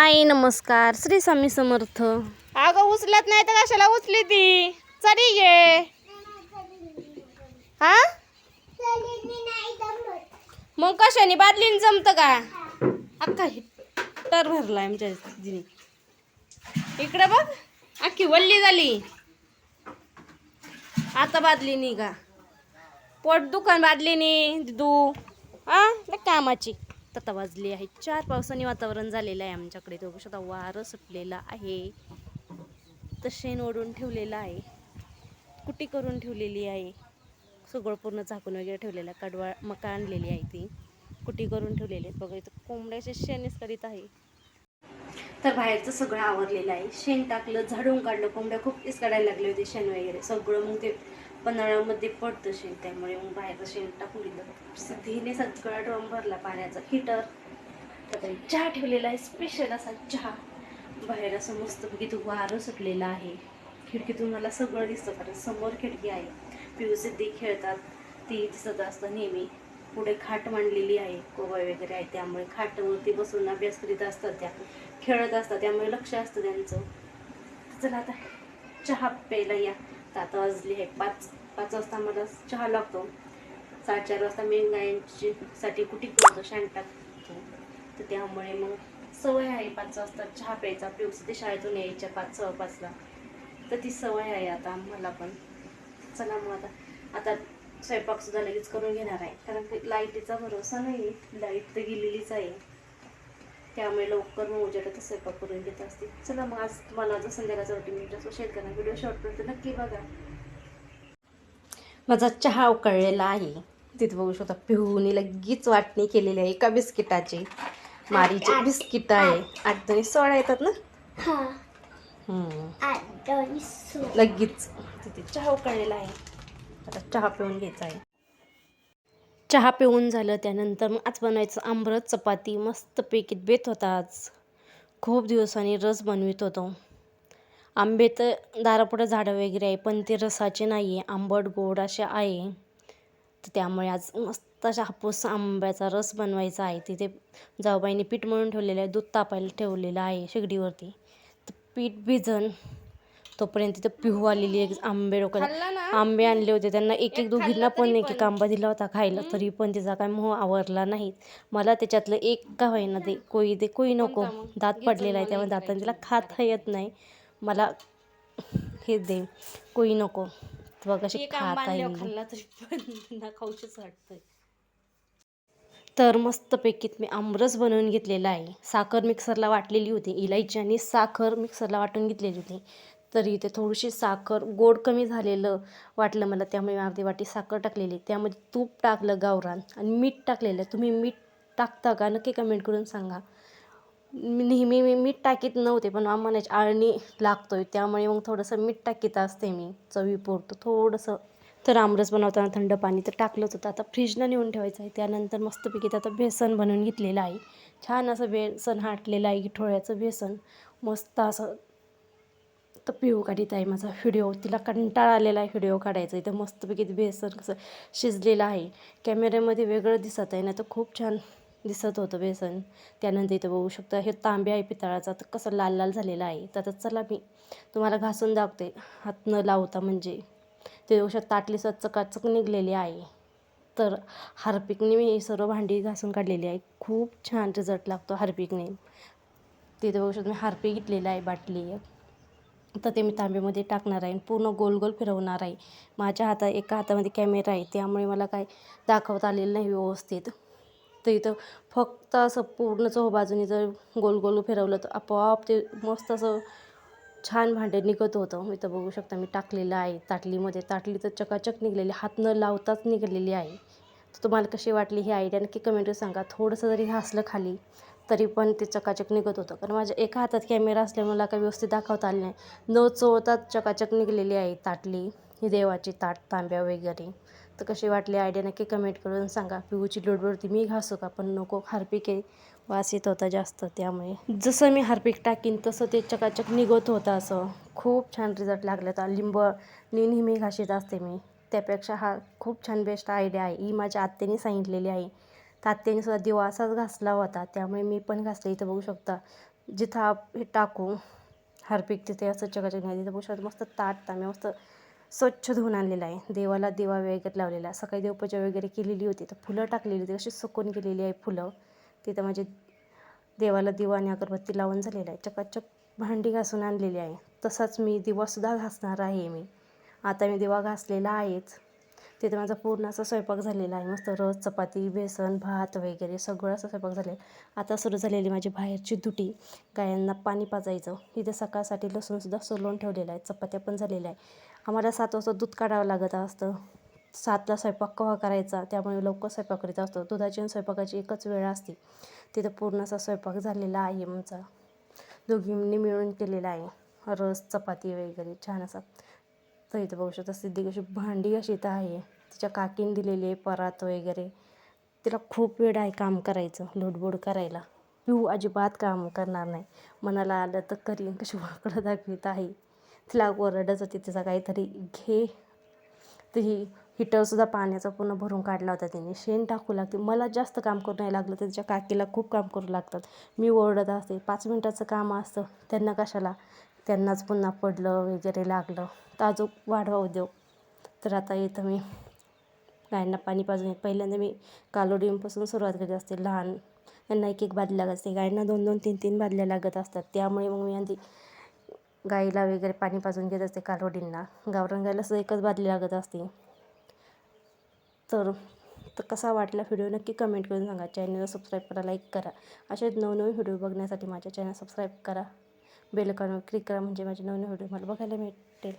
हाय नमस्कार. श्री स्वामी समर्थ. अगं उचलत नाही तर कशाला उचली ती? चरी घे हा? मग कशाने? बादलीने जमतं का? अख्खा तर भरलाय आमच्या दिनी इकडे बघ अख्खी वल्ली झाली. आता बादली का पोट दुकान बादलीनी दिदू. आ कामाची. तता वाजली आहे. चार पावसाने वातावरण झालेलं आहे आमच्याकडे. तो शता शकता वारं सुटलेलं आहे. तर शेण ओढून ठेवलेलं आहे. कुटी करून ठेवलेली आहे. सगळं पूर्ण झाकून वगैरे ठेवलेलं आहे. कडवा मका आणलेली आहे ती. कुटी करून ठेवलेली आहेत. बघा इथं कोंबड्याचे शेणच करीत आहे. तर बाहेरचं सगळं आवरलेलं आहे. शेण टाकलं झाडून काढलं कोंबड्या खूप इस काढायला लागले होते शेण वगैरे. सगळं मग ते पन्हाळ्यामध्ये पडतं शेण त्यामुळे मग बाहेरचं शेण टाकून दिलं. सिद्धीने सगळा ड्रम भरला पाण्याचा. हिटर तर चहा ठेवलेला आहे स्पेशल असा चहा. बाहेर असं मस्तपैकी तो वारं सुटलेला आहे. खिडकीतून मला सगळं दिसतं कारण समोर खिडकी आहे. पिऊ सिद्धी खेळतात. ती दिसत असतं नेहमी. पुढे खाट मांडलेली आहे कोबा वगैरे आहे त्यामुळे खाटवरती बसून अभ्यास करीत असतात त्या. खेळत असतात त्यामुळे लक्ष असतं त्यांचं. चला आता चहा प्यायला या. आता वाजली आहे पाच पाच वाजता मला चहा लागतो. साडेचार वाजता मी गायांची साठी कुठे करतो शाण टाकतो तर त्यामुळे मग सवय आहे पाच वाजता चहा प्यायचा. पिऊस ते शाळेतून यायच्या पाच सहा पाचला तर ती सवय आहे आता मला पण. चला मग आता आता स्वयंपाक सुद्धा लगेच करून घेणार आहे. कारण की लाईटीचा भरोसा नाही लाइट तर गेलेलीच आहे. त्यामुळे लवकर मग उजेडातच स्वयंपाक करून घेत असते. चला मग आज तुम्हाला जर संध्याकाळचा रोटी मी जसं शेअर करणार. व्हिडिओ शॉर्टपर्यंत नक्की बघा. माझा चहा उकळलेला आहे. तिथे बघू शकता पिहूने लगेच वाटणी केलेली आहे एका बिस्किटाची. मारीचे बिस्किट आहे. आठ. दोन्ही सोळा येतात ना. लगेच. तिथे चहा उकळलेला आहे. आता चहा पिऊन घ्यायचा आहे. चहा पिऊन झालं त्यानंतर मग आज बनवायचं आंबरस चपाती. मस्तपैकी बेत होता आज. खूप दिवसांनी रस बनवित होतो. आंबे तर दारापुढं झाडं वगैरे आहे पण ते रसाचे नाही आहे आंबट गोड असे आहे. तर त्यामुळे आज मस्त अशा हापूस आंब्याचा रस बनवायचा आहे. तिथे जाऊबाईने पीठ मळून ठेवलेलं आहे. दूध तापायला ठेवलेलं आहे शेगडीवरती. तर पीठ भिजन तोपर्यंत तिथं पिहू आलेली आहे आंबे डोक्याला. आंबे आणले होते त्यांना एक एक दोघींना पण एक एक आंबा दिला होता खायला तरी पण तिचा काय मोह आवरला नाही मला त्याच्यातलं एक का होईना दे कोई दे कोई नको. दात पडलेला आहे त्यामुळे दातांना तिला खाता येत नाही. मला हे दे कोई नको. बघ कशी खाता येईल खाऊशीच वाटतंय. तर मस्तपैकी मी आमरस बनवून घेतलेला आहे. साखर मिक्सरला वाटलेली होती इलायची आणि साखर मिक्सरला वाटून घेतलेली होती. तरी इथे थोडीशी साखर गोड कमी झालेलं वाटलं मला त्यामुळे मी अर्धी वाटी साखर टाकलेली. त्यामध्ये तूप टाकलं गावरान आणि मीठ टाकलेलं. तुम्ही मीठ टाकता का? नक्की कमेंट करून सांगा. मी नेहमी मी मीठ टाकीत नव्हते पण आम्हाला आळणी लागतोय त्यामुळे मग थोडंसं मीठ टाकीत असते मी चवीपुरतं. थोडंसं तर आमरस बनवताना थंड पाणी तर टाकलंच होतं. आता फ्रीजला नेऊन ठेवायचं आहे. त्यानंतर मस्तपैकी आता बेसन बनवून घेतलेलं आहे. छान असं बेसन हाटलेलं आहे ठोळ्याचं बेसन. मस्त असं तर पिऊ काढीत आहे माझा व्हिडिओ. तिला कंटाळा आलेला आहे व्हिडिओ काढायचा. इथं मस्तपैकी बेसन कसं शिजलेलं आहे. कॅमेऱ्यामध्ये वेगळं दिसत आहे. ना तर खूप छान दिसत होतं बेसन. त्यानंतर इथं बघू शकता हे तांबे आहे पितळाचा. तर कसं लाल लाल झालेला आहे. तर आता चला मी तुम्हाला घासून दाखते हात न लावता म्हणजे. ते औषध ताटली स्वच्छ चकाचक निघलेली आहे. तर हार्पिकने मी सर्व भांडी घासून काढलेली आहे. खूप छान रिझल्ट लागतो हार्पिकने. तिथे बघू शकतो मी हार्पिक घेतलेलं आहे बाटली. तर ते मी तांब्यामध्ये टाकणार आहे आणि पूर्ण गोल गोल फिरवणार आहे. माझ्या हाता एका हातामध्ये कॅमेरा आहे. त्यामुळे मला काय दाखवता आलेलं नाही व्यवस्थित. तर इथं फक्त असं पूर्ण चौबाजूने जर गोल गोल फिरवलं तर आपोआप ते मस्त असं छान भांडे निघत होतं. इथं बघू शकता मी टाकलेलं आहे. ताटलीमध्ये ताटली तर चकाचक निघलेली हात न लावताच निघालेली आहे. तर तुम्हाला कशी वाटली ही आयडिया नक्की कमेंटवर सांगा. थोडंसं जरी घासलं खाली तरी पण ते चकाचक निघत होतं. कारण माझ्या एका हातात कॅमेरा असल्यामुळे मला काही व्यवस्थित दाखवता आलं नाही. न चवतात चकाचक निघलेली आहे ताटली ही देवाची ताट तांब्या वगैरे. तर कशी वाटली आयडिया नक्की कमेंट करून सांगा. पिऊची लोडवरती मी घासू का? पण नको हार्पिक आहे. वास येत होता जास्त त्यामुळे. जसं मी हार्पिक टाकीन तसं ते चकाचक निघत होतं असं. खूप छान रिझल्ट लागला होता लिंबनी नेहमी घाशीत असते मी. त्यापेक्षा हा खूप छान बेस्ट आयडिया आहे. ही माझ्या आत्याने सांगितलेली आहे. तात्याने सुद्धा दिवा असाच घासला होता. त्यामुळे मी पण घासले. इथं बघू शकता जिथं आप हे टाकू हार्पिक तिथे असं चकाचक नाही. तिथं बघू शकता मस्त ताट मी मस्त स्वच्छ धुवून आणलेला आहे. देवाला दिवा वगैरे लावलेला आहे. सकाळी देवपूजा वगैरे केलेली होती. तर फुलं टाकलेली होती. अशी सुकून गेलेली आहे फुलं. तिथं माझे देवाला दिवा आणि अगरबत्ती लावून झालेला आहे. चकाचक भांडी घासून आणलेली आहे. तसाच मी दिवासुद्धा घासणार आहे मी. आता मी दिवा घासलेला आहेच. तिथं माझा पूर्ण असा स्वयंपाक झालेला आहे. मस्त रस चपाती बेसन भात वगैरे सगळं असं स्वयंपाक झाले आहे आता सुरू झालेली माझी बाहेरची दुटी गायांना पाणी पाजायचं. इथे सकाळसाठी लसूणसुद्धा सोलून ठेवलेला आहे. चपात्या पण झालेल्या आहे. आम्हाला सात वाजता दूध काढावं लागत असतं. सातला स्वयंपाक कवा करायचा? त्यामुळे लवकर स्वयंपाक करीत असतो. दुधाची आणि स्वयंपाकाची एकच वेळ असते. तिथं पूर्ण असा स्वयंपाक झालेला आहे आमचा. दोघींनी मिळून केलेला आहे. रस चपाती वगैरे छान असा. तर इथं बघू शकता सिद्धी कशी भांडी अशी इथं आहे. तिच्या काकीने दिलेली आहे परात वगैरे. तिला खूप वेळ आहे काम करायचं लोटबोड करायला. पिऊ अजिबात काम करणार नाही. मनाला आलं तर करीन कशी वाकडं दाखवित आहे. तिला ओरडच होती तिचा काहीतरी घे. तर ही हिटरसुद्धा पाण्याचा पूर्ण भरून काढला होता तिने. शेण टाकू लागते. मला जास्त काम करू नाही लागलं तर तिच्या काकीला खूप काम करू लागतात. मी ओरडत असते पाच मिनटाचं काम असतं. त्यांना कशाला? त्यांनाच पुन्हा पडलं वगैरे लागलं. तर अजून वाढवा उद्योग. तर आता इथं मी गायांना पाणी पाजून पहिल्यांदा मी कालोडींपासून सुरुवात केली असते लहान. त्यांना एक एक बादली लागत असते. गायांना दोन दोन तीन तीन बादल्या लागत असतात. त्यामुळे मग मी आधी गाईला वगैरे पाणी पाजून घेत असते कालोडींना. गावरान गायला सुद्धा एकच बादली लागत असते. तर तर कसा वाटला व्हिडिओ नक्की कमेंट करून सांगा. चॅनलला सबस्क्राईब करा लाईक करा. असेच नवनवीन व्हिडिओ बघण्यासाठी माझ्या चॅनल सबस्क्राईब करा. बेल आयकॉनवर क्लिक करा म्हणजे माझे नवीन व्हिडिओ मला बघायला मिळतील